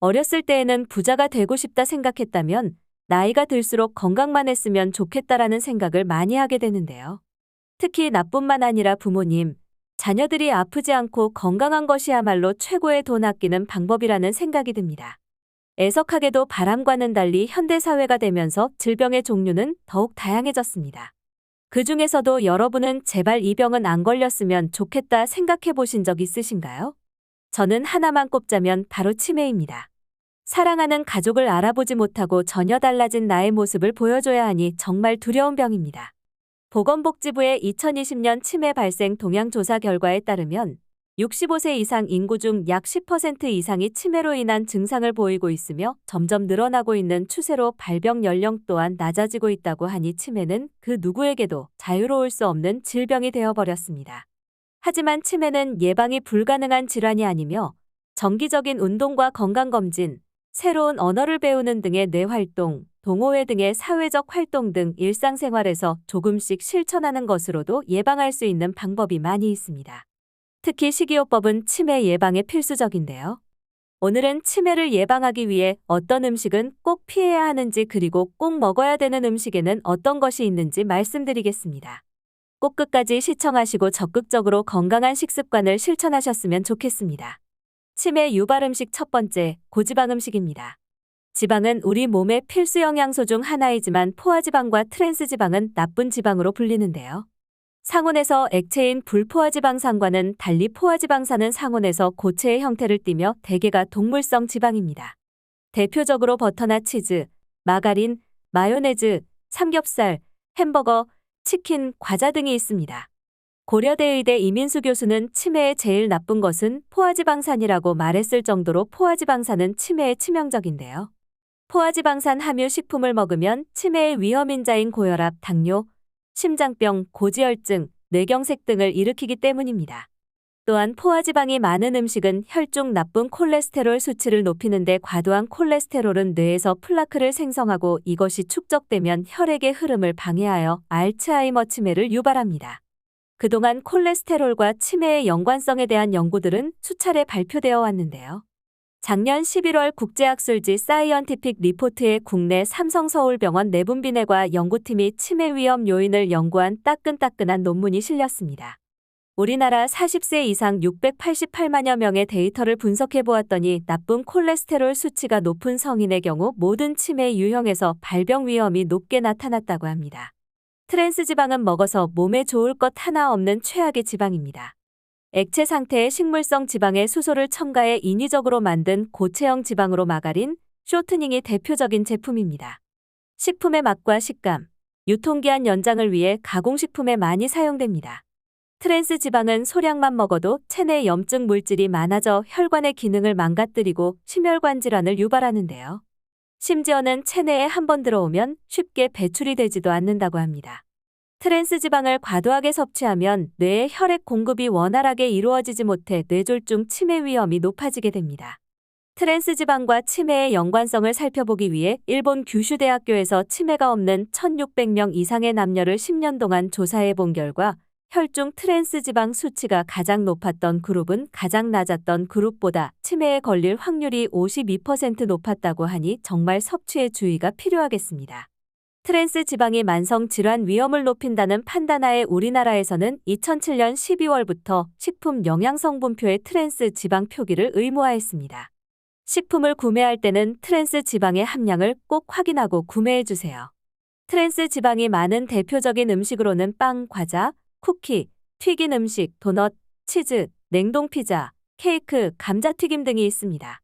어렸을 때에는 부자가 되고 싶다 생각했다면 나이가 들수록 건강만 했으면 좋겠다라는 생각을 많이 하게 되는데요. 특히 나뿐만 아니라 부모님, 자녀들이 아프지 않고 건강한 것이야말로 최고의 돈 아끼는 방법이라는 생각이 듭니다. 애석하게도 바람과는 달리 현대사회가 되면서 질병의 종류는 더욱 다양해졌습니다. 그 중에서도 여러분은 제발 이 병은 안 걸렸으면 좋겠다 생각해 보신 적 있으신가요? 저는 하나만 꼽자면 바로 치매입니다. 사랑하는 가족을 알아보지 못하고 전혀 달라진 나의 모습을 보여줘야 하니 정말 두려운 병입니다. 보건복지부의 2020년 치매 발생 동향 조사 결과에 따르면 65세 이상 인구 중 약 10% 이상이 치매로 인한 증상을 보이고 있으며 점점 늘어나고 있는 추세로 발병 연령 또한 낮아지고 있다고 하니 치매는 그 누구에게도 자유로울 수 없는 질병이 되어버렸습니다. 하지만 치매는 예방이 불가능한 질환이 아니며 정기적인 운동과 건강검진, 새로운 언어를 배우는 등의 뇌활동, 동호회 등의 사회적 활동 등 일상생활에서 조금씩 실천하는 것으로도 예방할 수 있는 방법이 많이 있습니다. 특히 식이요법은 치매 예방에 필수적인데요. 오늘은 치매를 예방하기 위해 어떤 음식은 꼭 피해야 하는지 그리고 꼭 먹어야 되는 음식에는 어떤 것이 있는지 말씀드리겠습니다. 꼭 끝까지 시청하시고 적극적으로 건강한 식습관을 실천하셨으면 좋겠습니다. 치매 유발 음식 첫 번째, 고지방 음식입니다. 지방은 우리 몸의 필수 영양소 중 하나이지만 포화지방과 트랜스지방은 나쁜 지방으로 불리는데요. 상온에서 액체인 불포화지방산과는 달리 포화지방산은 상온에서 고체의 형태를 띠며 대개가 동물성 지방입니다. 대표적으로 버터나 치즈, 마가린, 마요네즈, 삼겹살, 햄버거, 치킨, 과자 등이 있습니다. 고려대 의대 이민수 교수는 치매에 제일 나쁜 것은 포화지방산이라고 말했을 정도로 포화지방산은 치매에 치명적인데요. 포화지방산 함유 식품을 먹으면 치매의 위험인자인 고혈압, 당뇨, 심장병, 고지혈증, 뇌경색 등을 일으키기 때문입니다. 또한 포화지방이 많은 음식은 혈중 나쁜 콜레스테롤 수치를 높이는데 과도한 콜레스테롤은 뇌에서 플라크를 생성하고 이것이 축적되면 혈액의 흐름을 방해하여 알츠하이머 치매를 유발합니다. 그동안 콜레스테롤과 치매의 연관성에 대한 연구들은 수차례 발표되어 왔는데요. 작년 11월 국제학술지 사이언티픽 리포트에 국내 삼성서울병원 내분비내과 연구팀이 치매 위험 요인을 연구한 따끈따끈한 논문이 실렸습니다. 우리나라 40세 이상 688만여 명의 데이터를 분석해 보았더니 나쁜 콜레스테롤 수치가 높은 성인의 경우 모든 치매 유형에서 발병 위험이 높게 나타났다고 합니다. 트랜스 지방은 먹어서 몸에 좋을 것 하나 없는 최악의 지방입니다. 액체 상태의 식물성 지방의 수소를 첨가해 인위적으로 만든 고체형 지방으로 마가린, 쇼트닝이 대표적인 제품입니다. 식품의 맛과 식감, 유통기한 연장을 위해 가공식품에 많이 사용됩니다. 트랜스 지방은 소량만 먹어도 체내 염증 물질이 많아져 혈관의 기능을 망가뜨리고 심혈관 질환을 유발하는데요. 심지어는 체내에 한 번 들어오면 쉽게 배출이 되지도 않는다고 합니다. 트랜스 지방을 과도하게 섭취하면 뇌의 혈액 공급이 원활하게 이루어지지 못해 뇌졸중 치매 위험이 높아지게 됩니다. 트랜스 지방과 치매의 연관성을 살펴보기 위해 일본 규슈대학교에서 치매가 없는 1600명 이상의 남녀를 10년 동안 조사해 본 결과 혈중 트랜스 지방 수치가 가장 높았던 그룹은 가장 낮았던 그룹보다 치매에 걸릴 확률이 52% 높았다고 하니 정말 섭취에 주의가 필요하겠습니다. 트랜스 지방이 만성 질환 위험을 높인다는 판단하에 우리나라에서는 2007년 12월부터 식품 영양성분표에 트랜스 지방 표기를 의무화했습니다. 식품을 구매할 때는 트랜스 지방의 함량을 꼭 확인하고 구매해 주세요. 트랜스 지방이 많은 대표적인 음식으로는 빵, 과자, 쿠키, 튀긴 음식, 도넛, 치즈, 냉동 피자, 케이크, 감자튀김 등이 있습니다.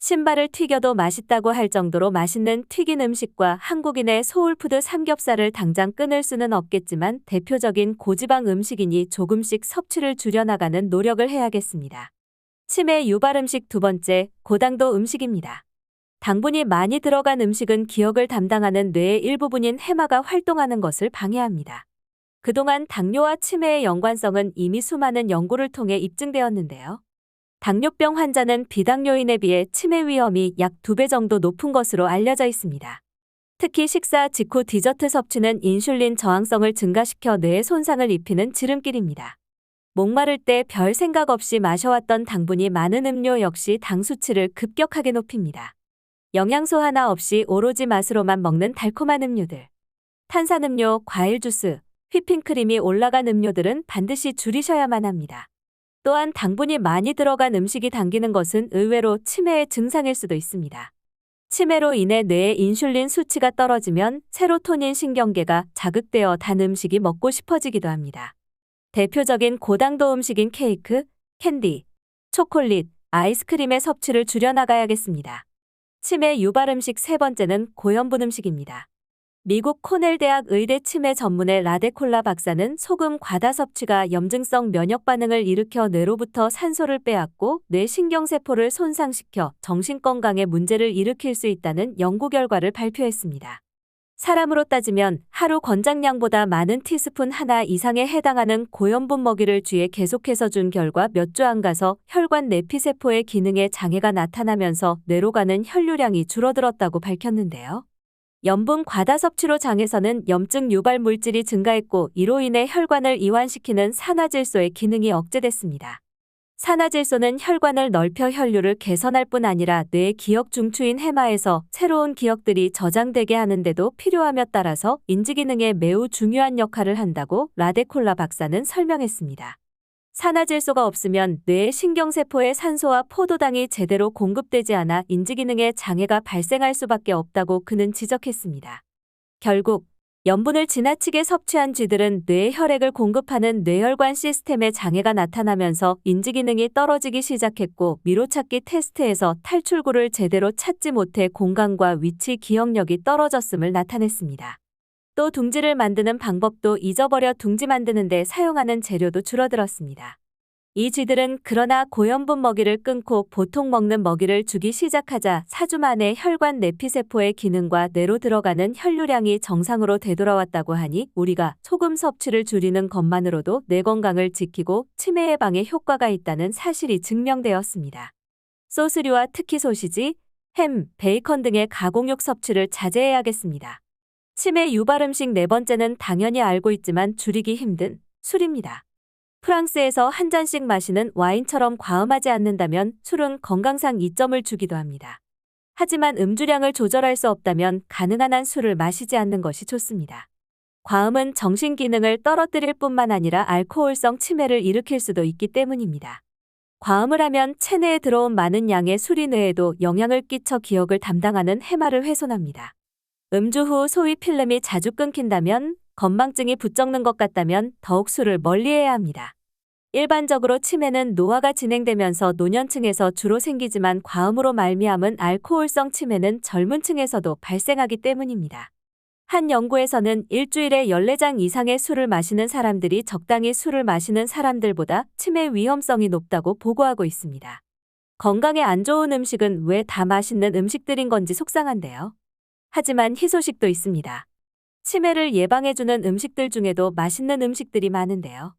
신발을 튀겨도 맛있다고 할 정도로 맛있는 튀긴 음식과 한국인의 소울푸드 삼겹살을 당장 끊을 수는 없겠지만 대표적인 고지방 음식이니 조금씩 섭취를 줄여나가는 노력을 해야겠습니다. 치매 유발 음식 두 번째, 고당도 음식입니다. 당분이 많이 들어간 음식은 기억을 담당하는 뇌의 일부분인 해마가 활동하는 것을 방해합니다. 그동안 당뇨와 치매의 연관성은 이미 수많은 연구를 통해 입증되었는데요. 당뇨병 환자는 비당뇨인에 비해 치매 위험이 약 2배 정도 높은 것으로 알려져 있습니다. 특히 식사 직후 디저트 섭취는 인슐린 저항성을 증가시켜 뇌에 손상을 입히는 지름길입니다. 목마를 때 별 생각 없이 마셔왔던 당분이 많은 음료 역시 당 수치를 급격하게 높입니다. 영양소 하나 없이 오로지 맛으로만 먹는 달콤한 음료들. 탄산음료, 과일 주스, 휘핑크림이 올라간 음료들은 반드시 줄이셔야만 합니다. 또한 당분이 많이 들어간 음식이 당기는 것은 의외로 치매의 증상일 수도 있습니다. 치매로 인해 뇌의 인슐린 수치가 떨어지면 세로토닌 신경계가 자극되어 단 음식이 먹고 싶어지기도 합니다. 대표적인 고당도 음식인 케이크, 캔디, 초콜릿, 아이스크림의 섭취를 줄여나가야겠습니다. 치매 유발 음식 세 번째는 고염분 음식입니다. 미국 코넬 대학 의대 치매 전문의 라데콜라 박사는 소금 과다 섭취가 염증성 면역 반응을 일으켜 뇌로부터 산소를 빼앗고 뇌 신경세포를 손상시켜 정신 건강에 문제를 일으킬 수 있다는 연구 결과를 발표했습니다. 사람으로 따지면 하루 권장량보다 많은 티스푼 하나 이상에 해당하는 고염분 먹이를 쥐에 계속해서 준 결과 몇 주 안 가서 혈관 내피세포의 기능에 장애가 나타나면서 뇌로 가는 혈류량이 줄어들었다고 밝혔는데요. 염분 과다 섭취로 장에서는 염증 유발 물질이 증가했고 이로 인해 혈관을 이완시키는 산화질소의 기능이 억제됐습니다. 산화질소는 혈관을 넓혀 혈류를 개선할 뿐 아니라 뇌의 기억 중추인 해마에서 새로운 기억들이 저장되게 하는데도 필요하며 따라서 인지기능에 매우 중요한 역할을 한다고 라데콜라 박사는 설명했습니다. 산화질소가 없으면 뇌의 신경세포에 산소와 포도당이 제대로 공급되지 않아 인지기능에 장애가 발생할 수밖에 없다고 그는 지적했습니다. 결국 염분을 지나치게 섭취한 쥐들은 뇌에 혈액을 공급하는 뇌혈관 시스템에 장애가 나타나면서 인지기능이 떨어지기 시작했고 미로찾기 테스트에서 탈출구를 제대로 찾지 못해 공간과 위치 기억력이 떨어졌음을 나타냈습니다. 또 둥지를 만드는 방법도 잊어버려 둥지 만드는 데 사용하는 재료도 줄어들었습니다. 이 쥐들은 그러나 고염분 먹이를 끊고 보통 먹는 먹이를 주기 시작하자 4주 만에 혈관 내피세포의 기능과 뇌로 들어가는 혈류량이 정상으로 되돌아왔다고 하니 우리가 소금 섭취를 줄이는 것만으로도 뇌 건강을 지키고 치매 예방에 효과가 있다는 사실이 증명되었습니다. 소스류와 특히 소시지, 햄, 베이컨 등의 가공육 섭취를 자제해야겠습니다. 치매 유발 음식 네 번째는 당연히 알고 있지만 줄이기 힘든 술입니다. 프랑스에서 한 잔씩 마시는 와인처럼 과음하지 않는다면 술은 건강상 이점을 주기도 합니다. 하지만 음주량을 조절할 수 없다면 가능한 한 술을 마시지 않는 것이 좋습니다. 과음은 정신 기능을 떨어뜨릴 뿐만 아니라 알코올성 치매를 일으킬 수도 있기 때문입니다. 과음을 하면 체내에 들어온 많은 양의 술이 뇌에도 영향을 끼쳐 기억을 담당하는 해마를 훼손합니다. 음주 후 소위 필름이 자주 끊긴다면 건망증이 붙적는 것 같다면 더욱 술을 멀리해야 합니다. 일반적으로 치매는 노화가 진행되면서 노년층에서 주로 생기지만 과음으로 말미암은 알코올성 치매는 젊은 층에서도 발생하기 때문입니다. 한 연구에서는 일주일에 14잔 이상의 술을 마시는 사람들이 적당히 술을 마시는 사람들보다 치매 위험성이 높다고 보고하고 있습니다. 건강에 안 좋은 음식은 왜 다 맛있는 음식들인 건지 속상한데요. 하지만 희소식도 있습니다. 치매를 예방해주는 음식들 중에도 맛있는 음식들이 많은데요.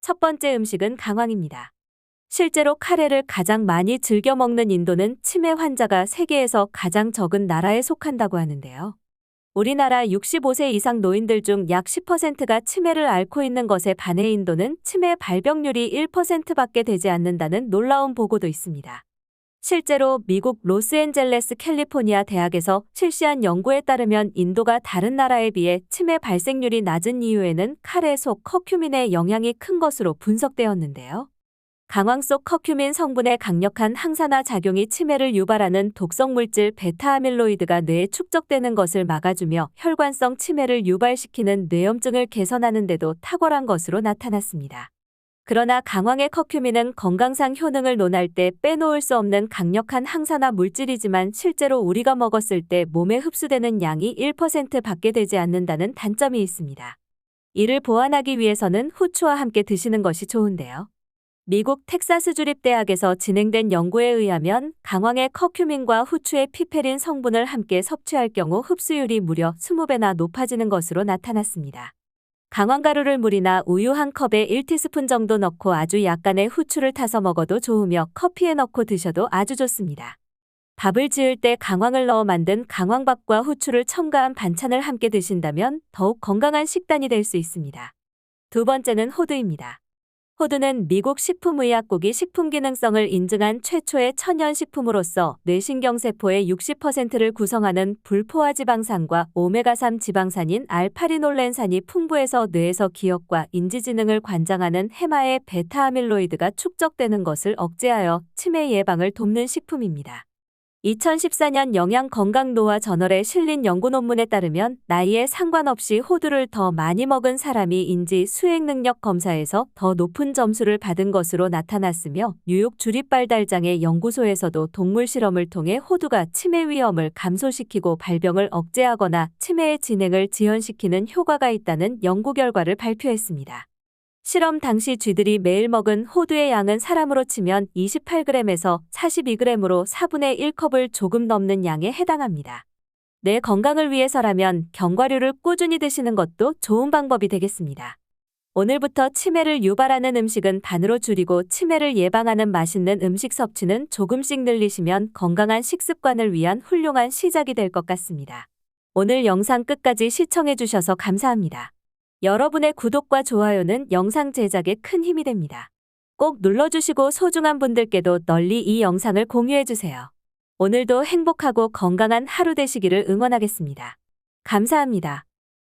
첫 번째 음식은 강황입니다. 실제로 카레를 가장 많이 즐겨 먹는 인도는 치매 환자가 세계에서 가장 적은 나라에 속한다고 하는데요. 우리나라 65세 이상 노인들 중 약 10%가 치매를 앓고 있는 것에 반해 인도는 치매 발병률이 1%밖에 되지 않는다는 놀라운 보고도 있습니다. 실제로 미국 로스앤젤레스 캘리포니아 대학에서 실시한 연구에 따르면 인도가 다른 나라에 비해 치매 발생률이 낮은 이유에는 카레 속 커큐민의 영향이 큰 것으로 분석되었는데요. 강황 속 커큐민 성분의 강력한 항산화 작용이 치매를 유발하는 독성 물질 베타아밀로이드가 뇌에 축적되는 것을 막아주며 혈관성 치매를 유발시키는 뇌염증을 개선하는 데도 탁월한 것으로 나타났습니다. 그러나 강황의 커큐민은 건강상 효능을 논할 때 빼놓을 수 없는 강력한 항산화 물질이지만 실제로 우리가 먹었을 때 몸에 흡수되는 양이 1% 밖에 되지 않는다는 단점이 있습니다. 이를 보완하기 위해서는 후추와 함께 드시는 것이 좋은데요. 미국 텍사스 주립대학에서 진행된 연구에 의하면 강황의 커큐민과 후추의 피페린 성분을 함께 섭취할 경우 흡수율이 무려 20배나 높아지는 것으로 나타났습니다. 강황가루를 물이나 우유 한 컵에 1티스푼 정도 넣고 아주 약간의 후추를 타서 먹어도 좋으며 커피에 넣고 드셔도 아주 좋습니다. 밥을 지을 때 강황을 넣어 만든 강황밥과 후추를 첨가한 반찬을 함께 드신다면 더욱 건강한 식단이 될 수 있습니다. 두 번째는 호두입니다. 호두는 미국 식품의약국이 식품 기능성을 인증한 최초의 천연 식품으로서 뇌신경세포의 60%를 구성하는 불포화 지방산과 오메가3 지방산인 알파리놀렌산이 풍부해서 뇌에서 기억과 인지지능을 관장하는 해마의 베타아밀로이드가 축적되는 것을 억제하여 치매 예방을 돕는 식품입니다. 2014년 영양건강노화 저널에 실린 연구 논문에 따르면 나이에 상관없이 호두를 더 많이 먹은 사람이 인지 수행 능력 검사에서 더 높은 점수를 받은 것으로 나타났으며 뉴욕 주립발달장애 연구소에서도 동물 실험을 통해 호두가 치매 위험을 감소시키고 발병을 억제하거나 치매의 진행을 지연시키는 효과가 있다는 연구 결과를 발표했습니다. 실험 당시 쥐들이 매일 먹은 호두의 양은 사람으로 치면 28g에서 42g으로 4분의 1컵을 조금 넘는 양에 해당합니다. 내 건강을 위해서라면 견과류를 꾸준히 드시는 것도 좋은 방법이 되겠습니다. 오늘부터 치매를 유발하는 음식은 반으로 줄이고 치매를 예방하는 맛있는 음식 섭취는 조금씩 늘리시면 건강한 식습관을 위한 훌륭한 시작이 될 것 같습니다. 오늘 영상 끝까지 시청해주셔서 감사합니다. 여러분의 구독과 좋아요는 영상 제작에 큰 힘이 됩니다. 꼭 눌러주시고 소중한 분들께도 널리 이 영상을 공유해주세요. 오늘도 행복하고 건강한 하루 되시기를 응원하겠습니다. 감사합니다.